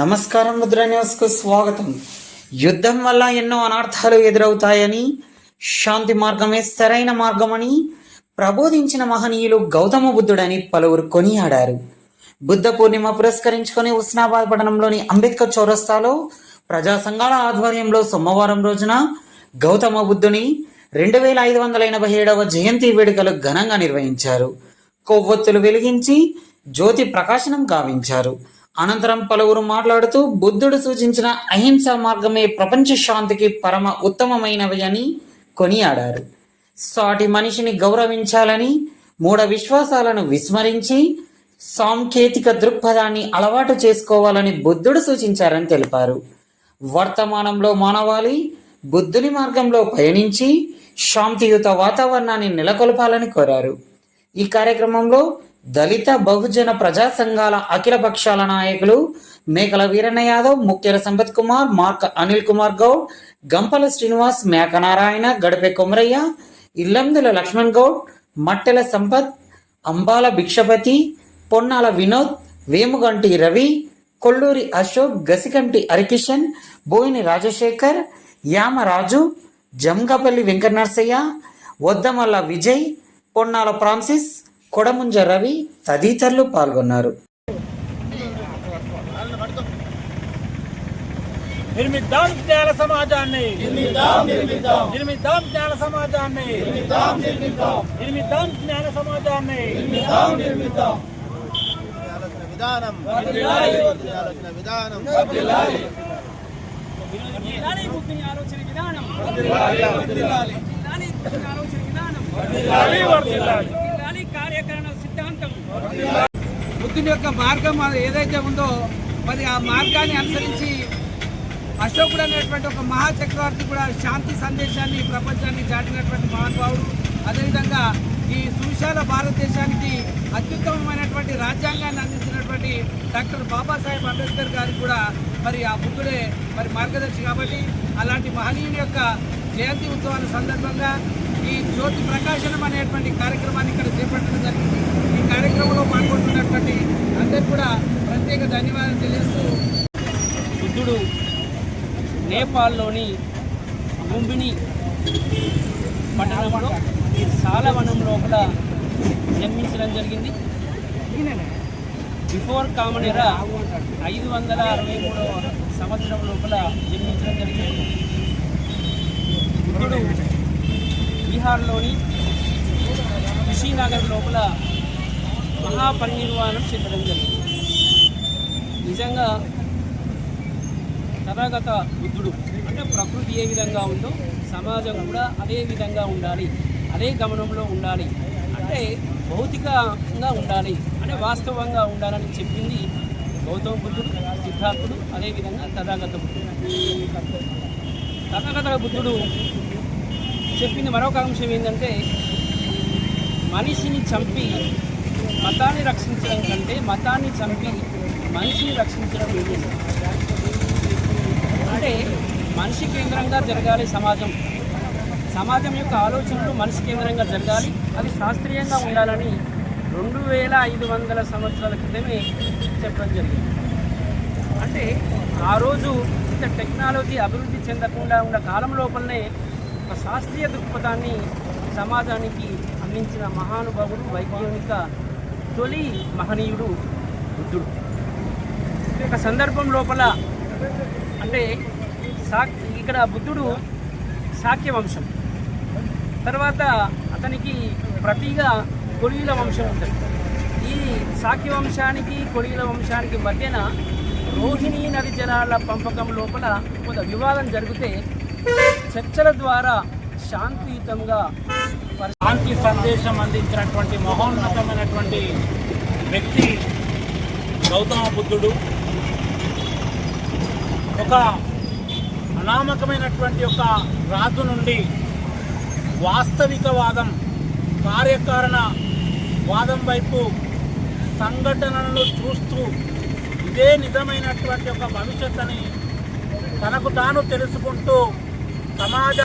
నమస్కారం ముద్ర న్యూస్కు స్వాగతం. యుద్ధం వల్ల ఎన్నో అనర్థాలు ఎదురవుతాయని శాంతి మార్గమే సరైన మార్గమని ప్రబోధించిన మహనీయులు గౌతమ బుద్ధుడని పలువురు కొనియాడారు. బుద్ధ పూర్ణిమ పురస్కరించుకొని ఉస్నాబాద్ పట్టణంలోని అంబేద్కర్ చౌరస్తాలో ప్రజా సంఘాల ఆధ్వర్యంలో సోమవారం రోజున గౌతమ బుద్ధుని రెండు వేల ఐదు వందల ఎనభై ఏడవ జయంతి వేడుకలు ఘనంగా నిర్వహించారు. కొవ్వొత్తులు వెలిగించి జ్యోతి ప్రకాశనం గావించారు. అనంతరం పలువురు మాట్లాడుతూ బుద్ధుడు సూచించిన అహింసా మార్గమే ప్రపంచ శాంతికి పరమ ఉత్తమమైనవి అని కొనియాడారు. సాటి మనిషిని గౌరవించాలని మూఢ విశ్వాసాలను విస్మరించి సాంకేతిక దృక్పథాన్ని అలవాటు చేసుకోవాలని బుద్ధుడు సూచించారని తెలిపారు. వర్తమానంలో మానవాళి బుద్ధుని మార్గంలో పయనించి శాంతియుత వాతావరణాన్ని నెలకొల్పాలని కోరారు. ఈ కార్యక్రమంలో దళిత బహుజన ప్రజా సంఘాల అఖిల పక్షాల నాయకులు మేకల వీరన్న యాదవ్ ముఖ్యర సంపత్ కుమార్ మార్క అనిల్ కుమార్ గౌడ్ గంపల శ్రీనివాస్ మేక నారాయణ గడపే కొమరయ్య ఇల్లందుల లక్ష్మణ్ గౌడ్ మట్టెల సంపత్ అంబాల భిక్షపతి పొన్నాల వినోద్ వేముగంటి రవి కొల్లూరి అశోక్ గసికంటి హరికిషన్ బోయిని రాజశేఖర్ యామరాజు జంగపల్లి వెంకట నరసయ్య వద్దమల్ల విజయ్ పొన్నాల ఫ్రాన్సిస్ కొడముంజ రవి తదితరులు పాల్గొన్నారు. నిర్మిద్దాం జ్ఞాన సమాజాన్ని. నిర్మిద్దాం జ్ఞాన సమాజాన్ని. నిర్మిద్దాం జ్ఞాన సమాజాన్ని. విధానం. ఆలోచన విధానం. ఆలోచన విధానం. ఆలోచన బుద్ధుని యొక్క మార్గం అది ఏదైతే ఉందో మరి ఆ మార్గాన్ని అనుసరించి అశోకుడు అనేటువంటి ఒక మహాచక్రవర్తి కూడా శాంతి సందేశాన్ని ప్రపంచాన్ని చాటినటువంటి మహానుభావుడు. అదేవిధంగా ఈ సువిశాల భారతదేశానికి అత్యుత్తమమైనటువంటి రాజ్యాంగాన్ని అందించినటువంటి డాక్టర్ బాబాసాహెబ్ అంబేద్కర్ గారికి కూడా మరి ఆ బుద్ధుడే మరి మార్గదర్శి కాబట్టి అలాంటి మహనీయుని యొక్క జయంతి ఉత్సవాల సందర్భంగా ఈ జ్యోతి ప్రకాశనం అనేటువంటి కార్యక్రమాన్ని ఇక్కడ చేపట్టడం జరిగింది. కార్యక్రమంలో పాల్గొంటున్నటువంటి అందరికీ కూడా ప్రత్యేక ధన్యవాదాలు తెలియజేస్తూ బుద్ధుడు నేపాల్లోని లుంబిని పట్టణంలో సాలవనం లోపల జన్మించడం జరిగింది. బిఫోర్ కామన్ ఎరా ఐదు వందల అరవై మూడవ సంవత్సరం లోపల జన్మించడం జరిగింది. బుద్ధుడు బీహార్లోని కుషీనగర్ లోపల మహాపరినిర్వాణం చెందడం జరిగింది. నిజంగా తథాగత బుద్ధుడు అంటే ప్రకృతి ఏ విధంగా ఉందో సమాజం కూడా అదే విధంగా ఉండాలి అదే గమనంలో ఉండాలి అంటే భౌతికంగా ఉండాలి అంటే వాస్తవంగా ఉండాలని చెప్పింది గౌతమ బుద్ధుడు సిద్ధార్థుడు అదేవిధంగా తథాగత బుద్ధుడు. తథాగత బుద్ధుడు చెప్పింది మరొక అంశం ఏంటంటే మనిషిని చంపి మతాన్ని రక్షించడం కంటే మతాన్ని చంపి మనిషిని రక్షించడం ఏంటి? అంటే మనిషి కేంద్రంగా జరగాలి సమాజం. సమాజం యొక్క ఆలోచనలు మనిషి కేంద్రంగా జరగాలి అది శాస్త్రీయంగా ఉండాలని రెండు వేల ఐదు వందల సంవత్సరాల క్రితమే చెప్పడం జరిగింది. అంటే ఆ రోజు ఇంత టెక్నాలజీ అభివృద్ధి చెందకుండా ఉన్న కాలం లోపలనే ఒక శాస్త్రీయ దృక్పథాన్ని సమాజానికి అందించిన మహానుభావుడు వైజ్ఞానిక తొలి మహనీయుడు బుద్ధుడు. ఈ యొక్క సందర్భం లోపల అంటే సాక్ ఇక్కడ బుద్ధుడు శాక్య వంశం తర్వాత అతనికి ప్రతిగా కొడియుల వంశం ఉంటుంది. ఈ శాక్య వంశానికి కొడియుల వంశానికి మధ్యన రోహిణీ నది జలాల పంపకం లోపల కొంత వివాదం జరిగితే చర్చల ద్వారా శాంతియుతంగా శాంతి సందేశం అందించినటువంటి మహోన్నతమైనటువంటి వ్యక్తి గౌతమ బుద్ధుడు. ఒక అనామకమైనటువంటి ఒక రాజు నుండి వాస్తవికవాదం కార్యకారణ వాదం వైపు సంఘటనలను చూస్తూ ఇదే నిజమైనటువంటి ఒక భవిష్యత్తుని తనకు తాను తెలుసుకుంటూ సమాజ